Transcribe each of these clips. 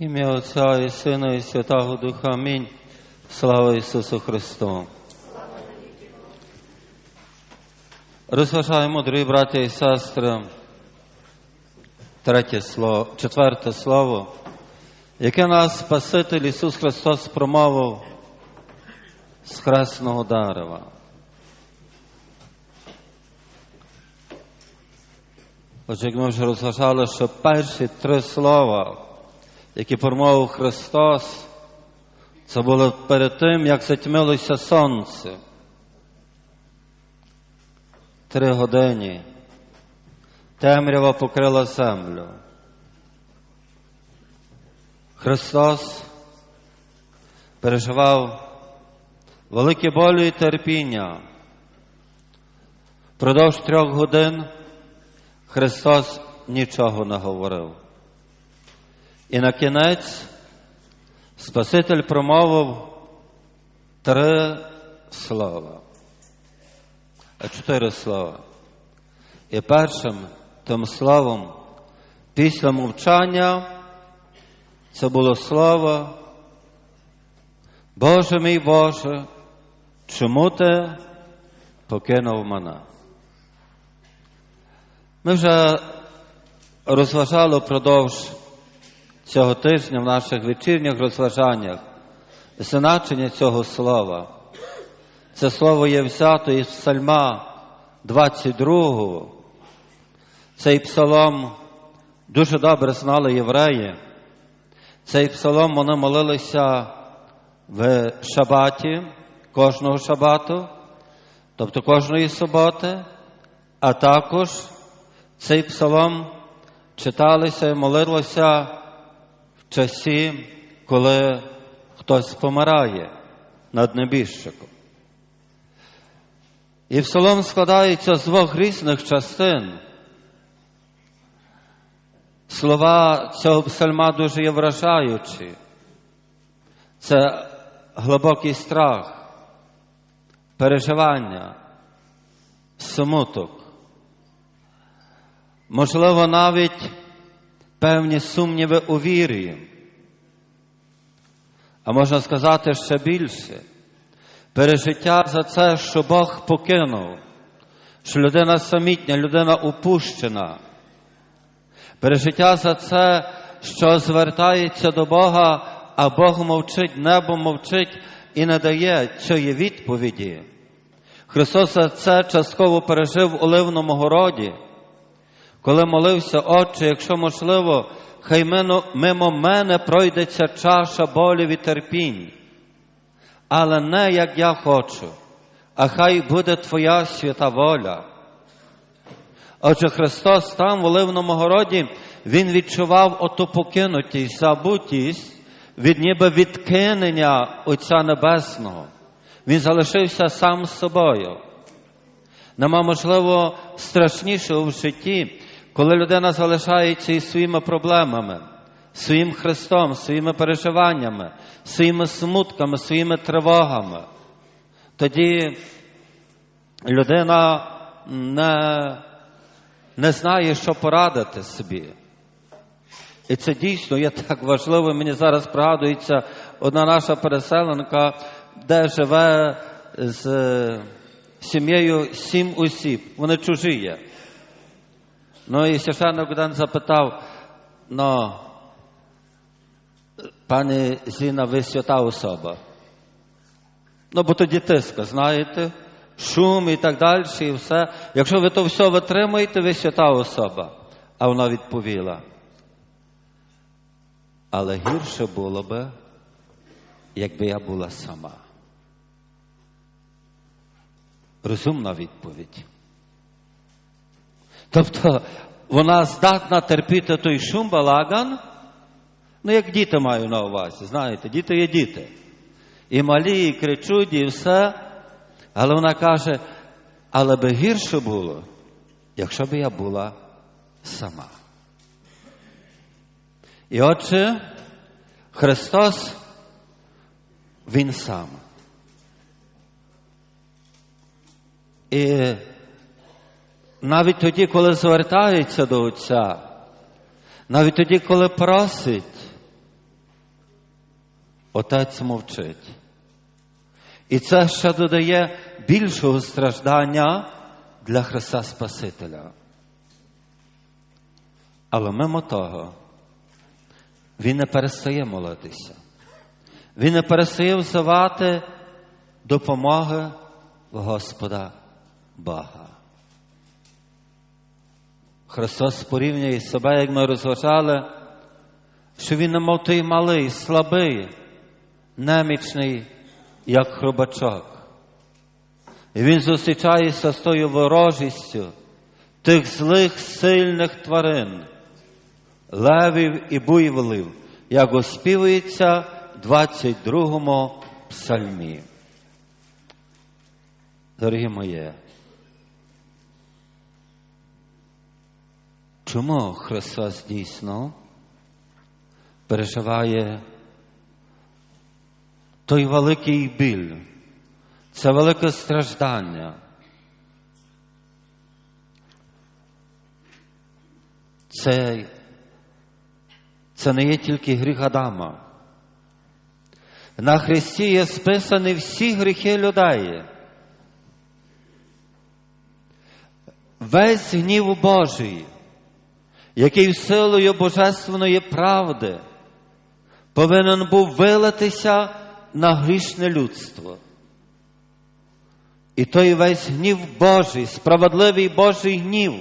Ім'я Отця і Сина, і Святого Духа. Амінь. Слава Ісусу Христу. Розважаємо, дорогі браті і сестри, третє слово, четверте слово, яке нас Спаситель Ісус Христос промовив з хресного дерева. Отже, як ми вже розважали, що перші три слова, які промовив Христос, це було перед тим, як затьмилося сонце. Три години. Темрява покрила землю. Христос переживав великі болі і терпіння. Продовж трьох годин Христос нічого не говорив. І на кінець Спаситель промовив три слова, а чотири слова. І першим тим словом після мовчання це було слово Боже мій Боже, чому ти покинув мене? Ми вже розважали впродовж цього тижня в наших вечірніх розважаннях значення цього слова. Це слово є взято із Псальма 22. Цей псалом дуже добре знали євреї. Цей псалом вони молилися в шабаті, кожного шабату, тобто кожної суботи, а також цей псалом читалися і молилося часі, коли хтось помирає над небіжчиком. І псалом складається з двох різних частин. Слова цього псальма дуже є вражаючі. Це глибокий страх, переживання, смуток. Можливо, навіть певні сумніви у вірі. А можна сказати ще більше. Пережиття за це, що Бог покинув, що людина самітня, людина упущена. Пережиття за це, що звертається до Бога, а Бог мовчить, небо мовчить і не дає цієї відповіді. Христос за це частково пережив в Оливному городі, коли молився, Отче, якщо можливо, хай мимо мене пройдеться чаша болів і терпінь, але не як я хочу, а хай буде Твоя свята воля. Отже, Христос там, в Оливному городі, Він відчував оту покинутість, забутість від ніби відкинення Отця Небесного. Він залишився сам з собою. Нема, можливо, страшнішого в житті, коли людина залишається із своїми проблемами, своїм Христом, своїми переживаннями, своїми смутками, своїми тривогами. Тоді людина не, не знає, що порадити собі. І це дійсно є так важливо. Мені зараз пригадується одна наша переселенка, де живе з сім'єю сім осіб. Вони чужі є. Ну і священник один запитав, ну, пані Зіна, ви свята особа. Ну, бо тоді тиска, знаєте, шум і так далі, і все. Якщо ви то все витримуєте, ви свята особа. А вона відповіла. Але гірше було би, якби я була сама. Розумна відповідь. Тобто вона здатна терпіти той шум балаган, ну як діти маю на увазі, знаєте, діти є діти. І малі, і кричуть, і все. Але вона каже, але би гірше було, якщо б я була сама. І отже, Христос, Він сам. І навіть тоді, коли звертається до Отця, навіть тоді, коли просить, Отець мовчить. І це ще додає більшого страждання для Христа Спасителя. Але мимо того, Він не перестає молитися. Він не перестає взивати допомоги Господа Бога. Христос порівнює себе, як ми розважали, що Він немов той малий, слабий, немічний, як хробачок. І Він зустрічається з тою ворожістю тих злих, сильних тварин, левів і буйволів, як оспівується в 22-му псальмі. Дорогі мої, чому Христос дійсно переживає той великий біль, це велике страждання? Це, це не є тільки гріх Адама. На Христі є списані всі гріхи людей. Весь гнів Божий, який силою Божественної правди повинен був вилитися на грішне людство. І той весь гнів Божий, справедливий Божий гнів,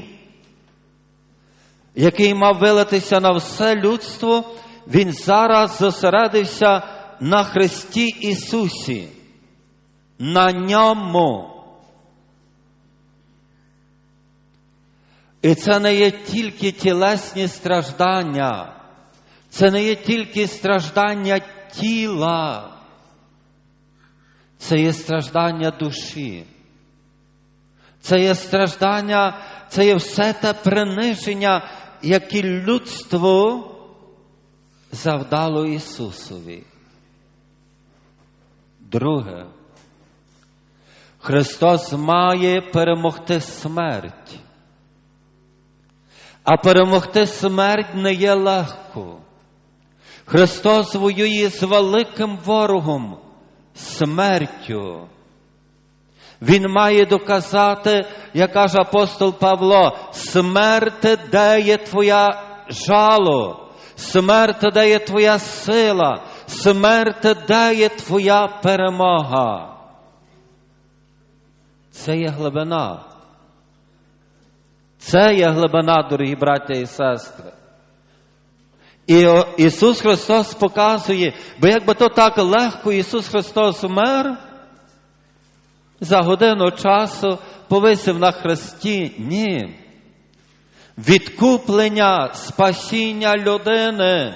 який мав вилитися на все людство, він зараз зосередився на Христі Ісусі, на ньому. І це не є тільки тілесні страждання, це не є тільки страждання тіла, це є страждання душі, це є страждання, це є все те приниження, яке людство завдало Ісусові. Друге, Христос має перемогти смерть. А перемогти смерть не є легко. Христос воює з великим ворогом, смертю. Він має доказати, як каже апостол Павло, смерти, де є твоя жало, смерти, де є твоя сила, смерти, де є твоя перемога. Це є глибина. Це є глибина, дорогі браття і сестри. І Ісус Христос показує, бо якби то так легко Ісус Христос умер, за годину часу повисив на хресті. Ні. Відкуплення, спасіння людини.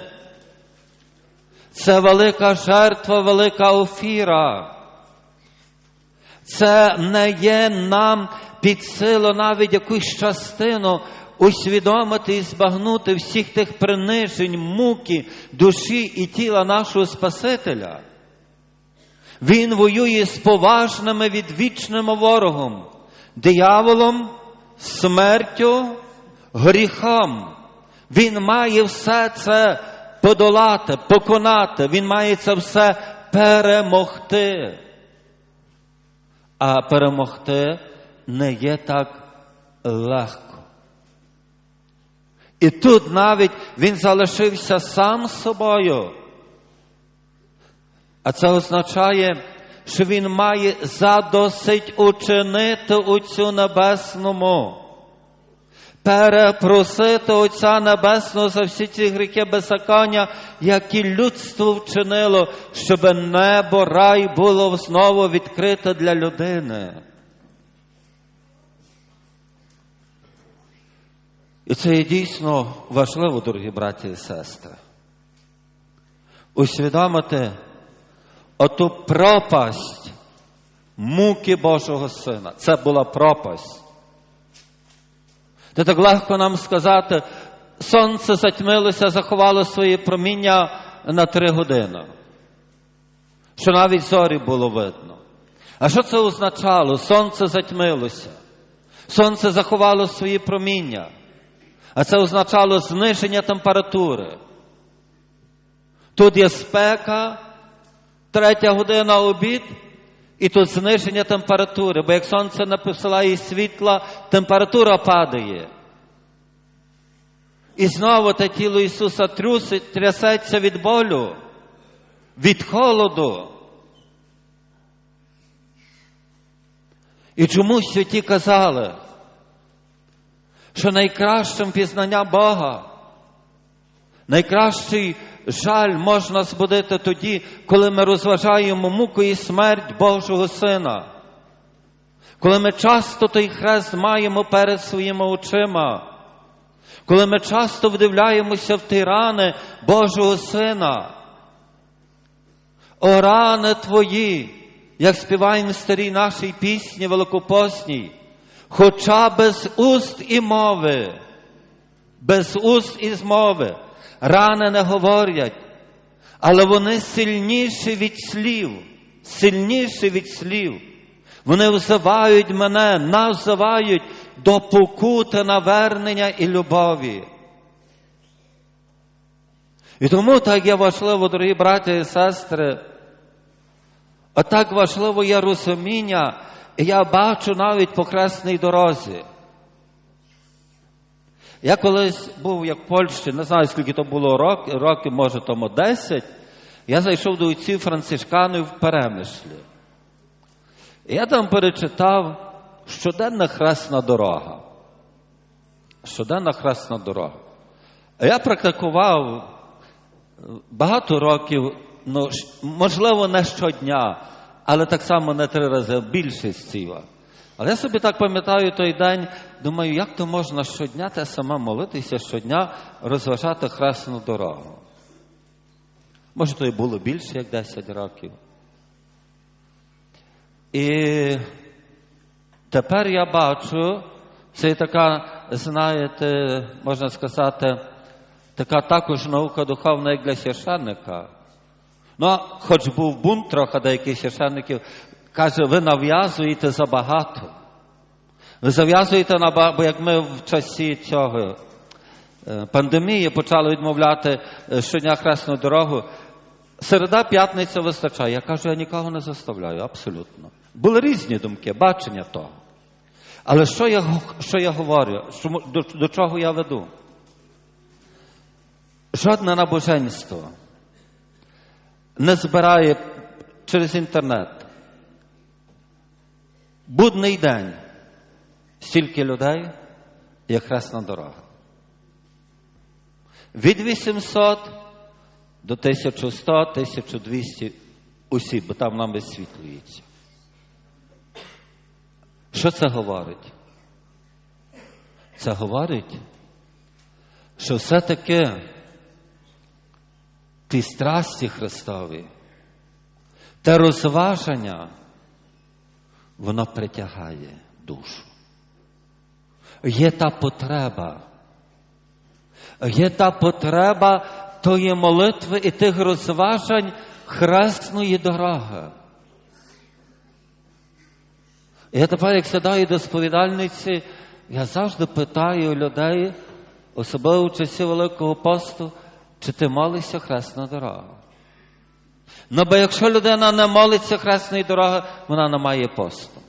Це велика жертва, велика офіра. Це не є нам під силу навіть якусь частину усвідомити і збагнути всіх тих принижень, муки, душі і тіла нашого Спасителя. Він воює з поважними відвічним ворогом, дияволом, смертю, гріхом. Він має все це подолати, поконати, він має це все перемогти. А перемогти не є так легко. І тут навіть він залишився сам собою. А це означає, що він має задосить учинити Отцю Небесному, перепросити Отця Небесного за всі ці гріхи беззаконня, які людство вчинило, щоб небо рай було знову відкрите для людини. І це є дійсно важливо, дорогі браті і сестри. Усвідомити оту пропасть муки Божого Сина. Це була пропасть. Це так легко нам сказати, сонце затьмилося, заховало своє проміння на три години. Що навіть зорі було видно. А що це означало? Сонце затьмилося. Сонце заховало свої проміння. А це означало зниження температури. Тут є спека, третя година обід, і тут зниження температури, бо як сонце не посилає світла, температура падає. І знову те тіло Ісуса трусить, трясеться від болю, від холоду. І чому святі казали, що найкращим пізнання Бога, найкращий жаль можна збудити тоді, коли ми розважаємо муку і смерть Божого Сина, коли ми часто той хрест маємо перед своїми очима, коли ми часто вдивляємося в ті рани Божого Сина. О рани Твої, як співаємо в старій нашій пісні Великопосній, хоча без уст і мови, без уст і змови, рани не говорять, але вони сильніші від слів, сильніші від слів. Вони взивають мене, нас до покути, навернення і любові. І тому так є важливо, дорогі браті і сестри, а так важливо є розуміння, я бачу навіть по хресній дорозі. Я колись був як в Польщі, не знаю, скільки то було років, років, може тому 10, я зайшов до отців францишканів в перемишлі. І я там перечитав щоденна хресна дорога. Щоденна хресна дорога. Я практикував багато років, ну, можливо, не щодня, але так само не три рази, більшість ціла. Але я собі так пам'ятаю той день, думаю, як то можна щодня те саме молитися, щодня розважати хресну дорогу. Може, то і було більше, як 10 років. І тепер я бачу, це така, знаєте, можна сказати, така також наука духовна, як для священника. Ну, хоч був бунт трохи деяких священників, каже, ви нав'язуєте забагато. Ви зав'язуєте на бо як ми в часі цього пандемії почали відмовляти щодня хресну дорогу. Середа п'ятниця вистачає. Я кажу, я нікого не заставляю, абсолютно. Були різні думки, бачення того. Але що я що я говорю, що, до, до чого я веду? Жодне набоженство не збирає через інтернет. Будний день стільки людей, як хресна дорога. Від 800 до 1100, 1200 осіб, бо там нам висвітлюється. Що це говорить? Це говорить, що все-таки ті страсті Христові, те розваження, воно притягає душу. Є та потреба, є та потреба тої молитви і тих розважань хресної дороги. Я тепер, як сідаю до сповідальниці, я завжди питаю людей, особливо в часі Великого посту, чи ти молишся хресна дорога. Ну, бо якщо людина не молиться хресної дороги, вона не має посту.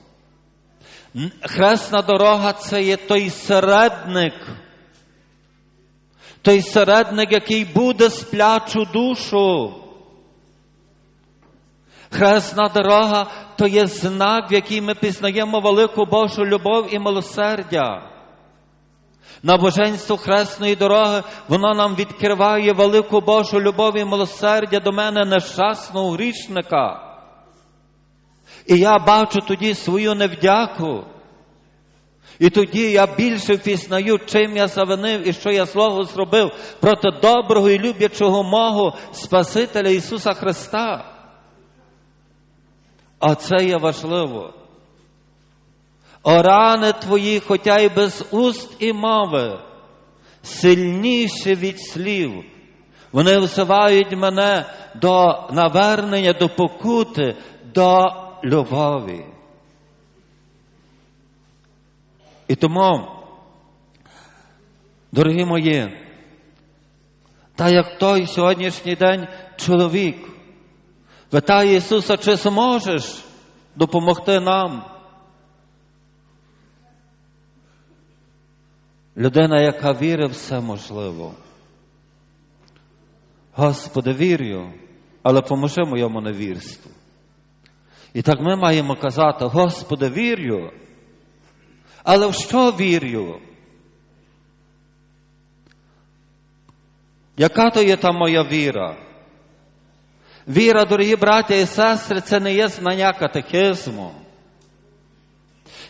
Хресна дорога це є той середник, той середник, який буде сплячу душу. Хресна дорога то є знак, в який ми пізнаємо велику Божу любов і милосердя. Набоженство хресної дороги, воно нам відкриває велику Божу любов і милосердя до мене нещасного грішника. І я бачу тоді свою невдяку. І тоді я більше впізнаю, чим я завинив і що я злого зробив проти доброго і люблячого мого Спасителя Ісуса Христа. А це є важливо. О рани твої, хоча й без уст і мови, сильніші від слів. Вони взивають мене до навернення, до покути, до любові. І тому, дорогі мої, та як той сьогоднішній день чоловік Питає Ісуса, чи зможеш допомогти нам? Людина, яка вірить, все можливо. Господи, вірю, але поможи моєму невірству. І так ми маємо казати, Господи, вірю, але в що вірю? Яка то є та моя віра? Віра, дорогі браття і сестри, це не є знання катехизму.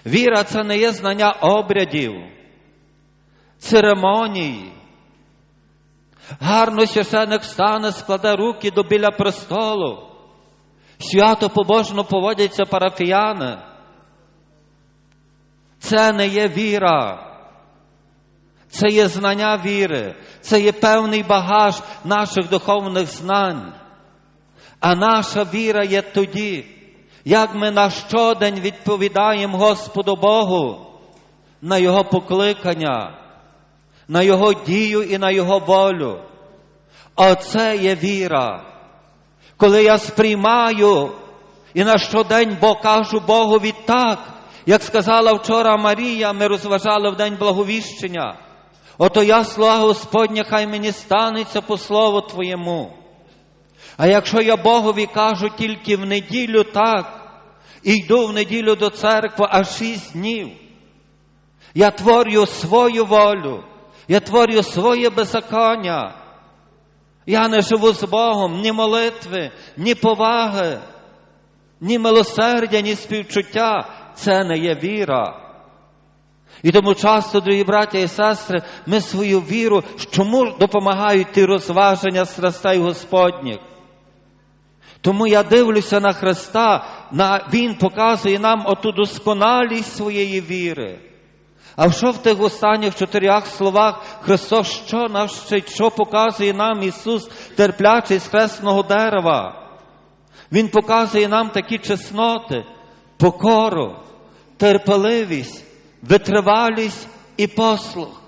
Віра це не є знання обрядів, церемоній. Гарно священик стане, складе руки до біля престолу. Свято побожно поводяться парафіяни. Це не є віра. Це є знання віри, це є певний багаж наших духовних знань. А наша віра є тоді, як ми на щодень відповідаємо Господу Богу на Його покликання, на Його дію і на Його волю. Оце є віра. Коли я сприймаю і на щодень бо кажу Богові так, як сказала вчора Марія, ми розважали в день благовіщення. Ото я, слава Господня, хай мені станеться по слову Твоєму. А якщо я Богові кажу тільки в неділю так, і йду в неділю до церкви аж шість днів, я творю свою волю, я творю своє беззаконня. Я не живу з Богом ні молитви, ні поваги, ні милосердя, ні співчуття. Це не є віра. І тому часто, дорогі браття і сестри, ми свою віру, чому допомагають ті розваження страстей Господніх? Тому я дивлюся на Христа, на, Він показує нам оту досконалість своєї віри. А що в тих останніх чотирьох словах Христос що навчить, що показує нам Ісус, терплячий з хресного дерева? Він показує нам такі чесноти, покору, терпеливість, витривалість і послух.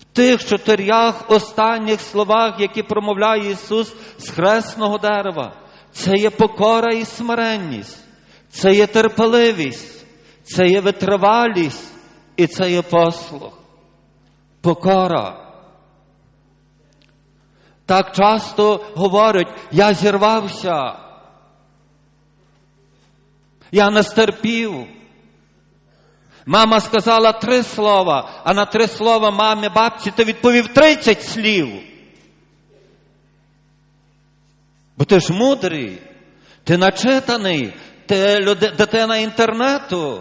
В тих чотирьох останніх словах, які промовляє Ісус з хресного дерева, це є покора і смиренність, це є терпеливість, це є витривалість і це є послух. Покора. Так часто говорять, я зірвався, я не стерпів. Мама сказала три слова, а на три слова мамі бабці ти відповів тридцять слів. Бо ти ж мудрий, ти начитаний, ти люди, дитина інтернету.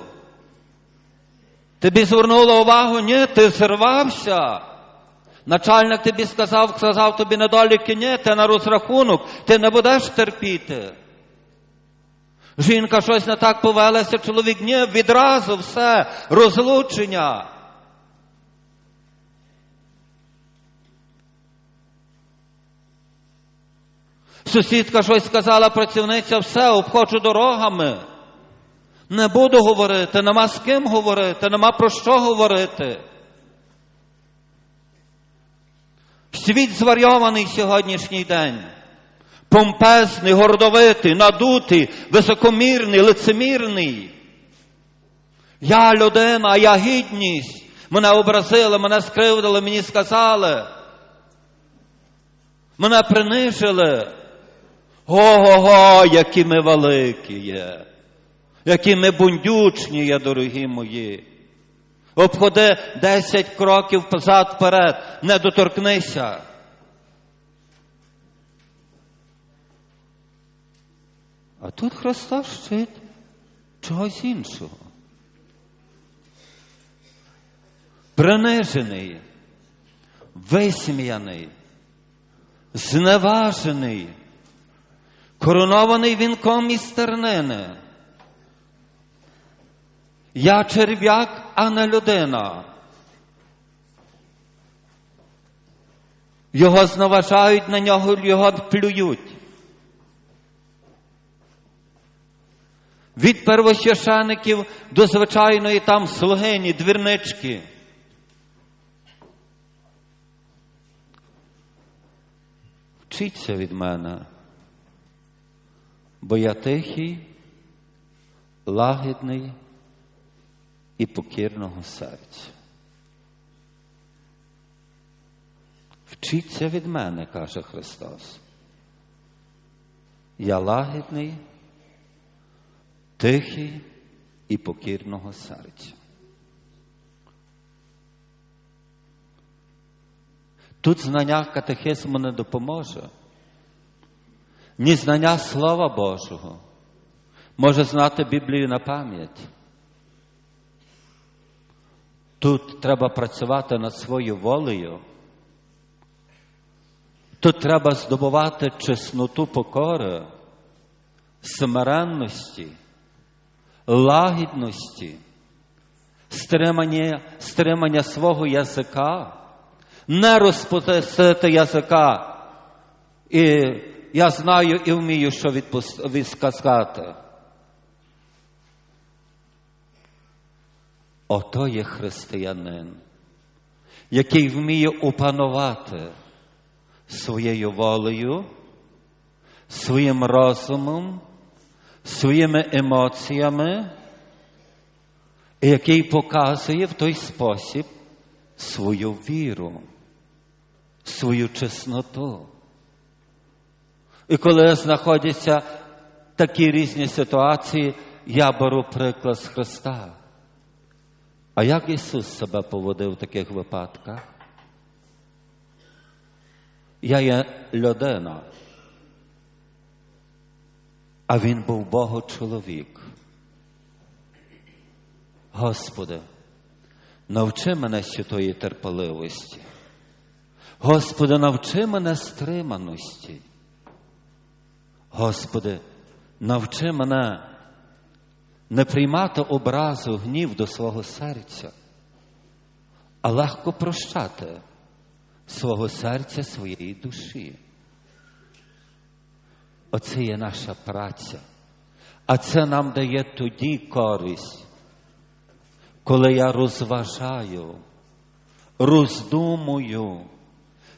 Тобі звернуло увагу, ні, ти зірвався. Начальник тобі сказав, сказав тобі недоліки, ні, ти на розрахунок, ти не будеш терпіти. Жінка щось не так повелася, чоловік ні, відразу все, розлучення. Сусідка щось сказала працівниця, все, обходжу дорогами. Не буду говорити, нема з ким говорити, нема про що говорити. Світ зварйований сьогоднішній день. Помпезний, гордовитий, надутий, високомірний, лицемірний. Я людина, я гідність. Мене образили, мене скривдили, мені сказали. Мене принижили. Го-го-го, які ми великі є які ми бундючні є, дорогі мої. Обходи десять кроків позад вперед, не доторкнися. А тут Христос вчить чогось іншого. Принижений, висміяний, зневажений, коронований вінком із тернини. Я черв'як, а не людина. Його зневажають, на нього його плюють. Від первосвящеників до звичайної там слугині, двірнички. Вчіться від мене. бо я тихий, лагідний і покірного серця. Вчіться від мене, каже Христос. Я лагідний, тихий і покірного серця. Тут знання катехизму не допоможе. Ні знання Слова Божого може знати Біблію на пам'ять. Тут треба працювати над своєю волею. Тут треба здобувати чесноту покори, смиренності, лагідності, стримання, стримання свого язика, не розпустити язика. І я знаю і вмію, що відсказати. Ото є християнин, який вміє опанувати своєю волею, своїм розумом, своїми емоціями, і який показує в той спосіб свою віру, свою чесноту. І коли знаходяться такі різні ситуації, я беру приклад з Христа. А як Ісус себе поводив в таких випадках? Я є людина, а Він був Богочоловік. Господи, навчи мене святої терпеливості. Господи, навчи мене стриманості. Господи, навчи мене не приймати образу гнів до свого серця, а легко прощати свого серця, своєї душі. Оце є наша праця. А це нам дає тоді користь, коли я розважаю, роздумую,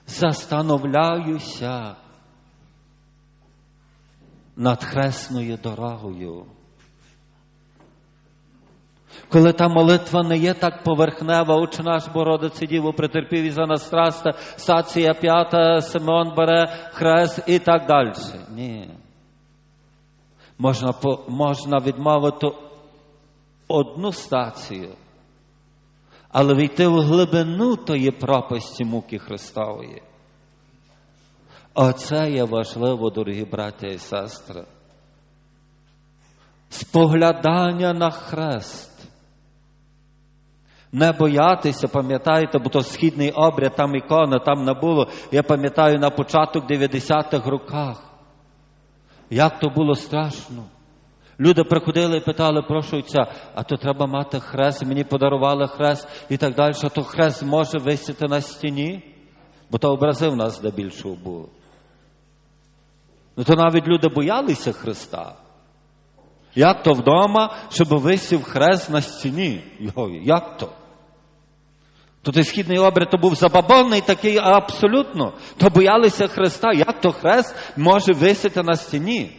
застановляюся над хресною дорогою. Коли та молитва не є так поверхнева, Отче наш Бородице Діво претерпів і за нас страста, стація п'ята, Симеон бере хрест і так далі. Ні. Можна, можна відмовити одну стацію, але війти в глибину тої пропасті муки Христової. Оце є важливо, дорогі браття і сестри. Споглядання на хрест. Не боятися, пам'ятаєте, бо то східний обряд, там ікона, там не було. Я пам'ятаю на початок 90-х роках. Як то було страшно. Люди приходили і питали, прошу а то треба мати хрест, мені подарували хрест і так далі, а то хрест може висіти на стіні, бо то образи в нас здебільшого було. Ну то навіть люди боялися Христа. Як то вдома, щоб висів хрест на стіні? Йой, як то? То той східний обряд то був забабонний такий абсолютно. То боялися Христа. Як то хрест може висіти на стіні?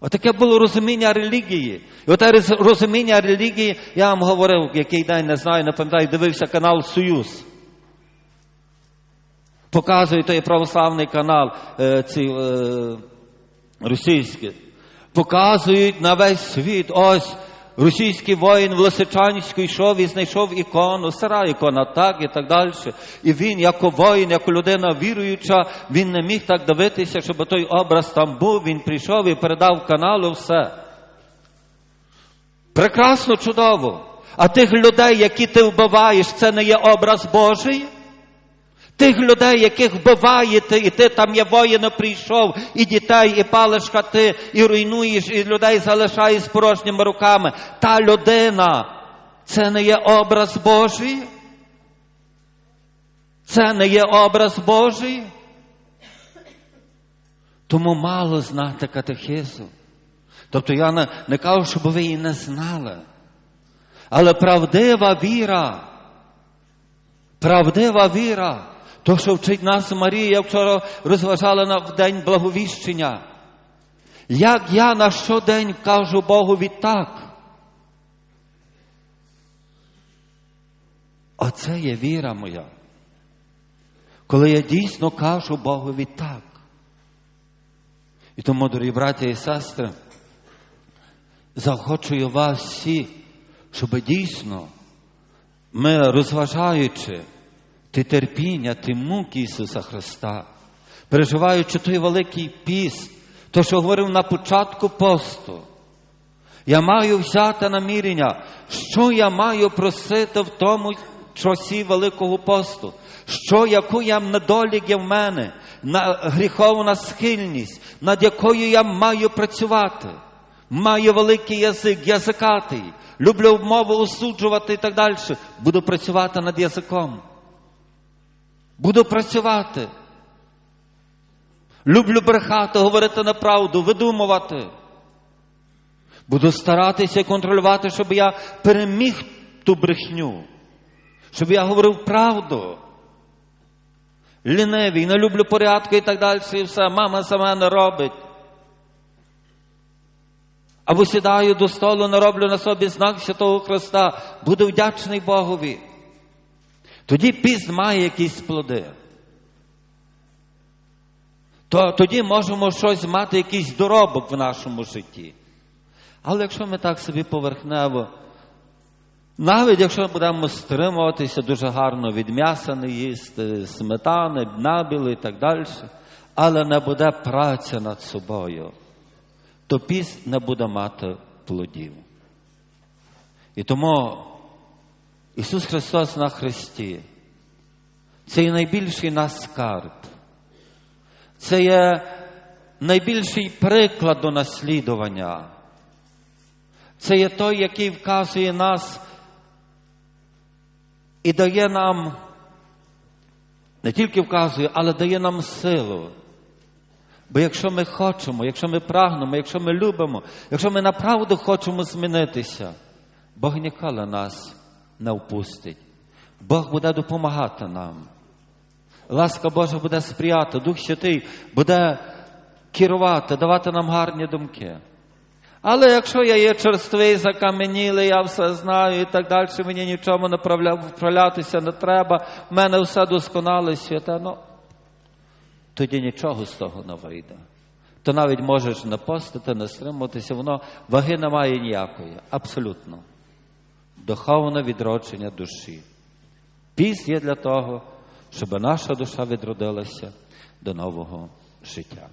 Отаке було розуміння релігії. І оте розуміння релігії, я вам говорив, який день не знаю, не пам'ятаю, дивився канал Союз. Показує той православний канал е, ці, е, російський. Показують на весь світ. Ось російський воїн в Лисичанську йшов і знайшов ікону, стара ікона, так і так далі. І він, як воїн, як людина віруюча, він не міг так дивитися, щоб той образ там був. Він прийшов і передав каналу все. Прекрасно, чудово. А тих людей, які ти вбиваєш, це не є образ Божий. Тих людей, яких вбиваєте, і ти там є воїна прийшов, і дітей, і палиш хати, і руйнуєш, і людей залишаєш з порожніми руками. Та людина, це не є образ Божий? Це не є образ Божий? Тому мало знати катехизу. Тобто я не, не кажу, щоб ви її не знали. Але правдива віра, правдива віра. То, що вчить нас Марія, вчора розважала на день благовіщення. Як я на щодень кажу Богові так. Оце є віра моя. Коли я дійсно кажу Богові так. І тому, дорогі браті і сестри, заохочую вас всі, щоб дійсно ми, розважаючи ті терпіння, ті муки Ісуса Христа, переживаючи той великий піст, то, що говорив на початку посту, я маю взяти намірення, що я маю просити в тому часі Великого посту, що яку я недолік є в мене, на гріховна схильність, над якою я маю працювати. Маю великий язик, язикатий, люблю мову осуджувати і так далі. Буду працювати над язиком. Буду працювати. Люблю брехати, говорити неправду, видумувати. Буду старатися контролювати, щоб я переміг ту брехню, щоб я говорив правду. Лінивий, не люблю порядку і так далі, і все. Мама сама не робить. Або сідаю до столу, нароблю на собі знак Святого Христа, буду вдячний Богові. Тоді піст має якісь плоди. То тоді можемо щось мати, якийсь доробок в нашому житті. Але якщо ми так собі поверхнево, навіть якщо ми будемо стримуватися дуже гарно від м'яса не їсти, сметани, набіли і так далі, але не буде праця над собою, то піст не буде мати плодів. І тому Ісус Христос на Христі це є найбільший наш скарб. Це є найбільший приклад до наслідування. Це є той, який вказує нас і дає нам, не тільки вказує, але дає нам силу. Бо якщо ми хочемо, якщо ми прагнемо, якщо ми любимо, якщо ми направду хочемо змінитися, Бог ніколи нас не впустить. Бог буде допомагати нам. Ласка Божа буде сприяти, Дух Святий буде керувати, давати нам гарні думки. Але якщо я є черствий, закам'янілий, я все знаю і так далі, мені нічому вправлятися не треба, в мене все досконале святе, ну тоді нічого з того не вийде. То навіть можеш не постити, не стримуватися, воно ваги немає ніякої. Абсолютно. Духовне відродження душі. Піс є для того, щоб наша душа відродилася до нового життя.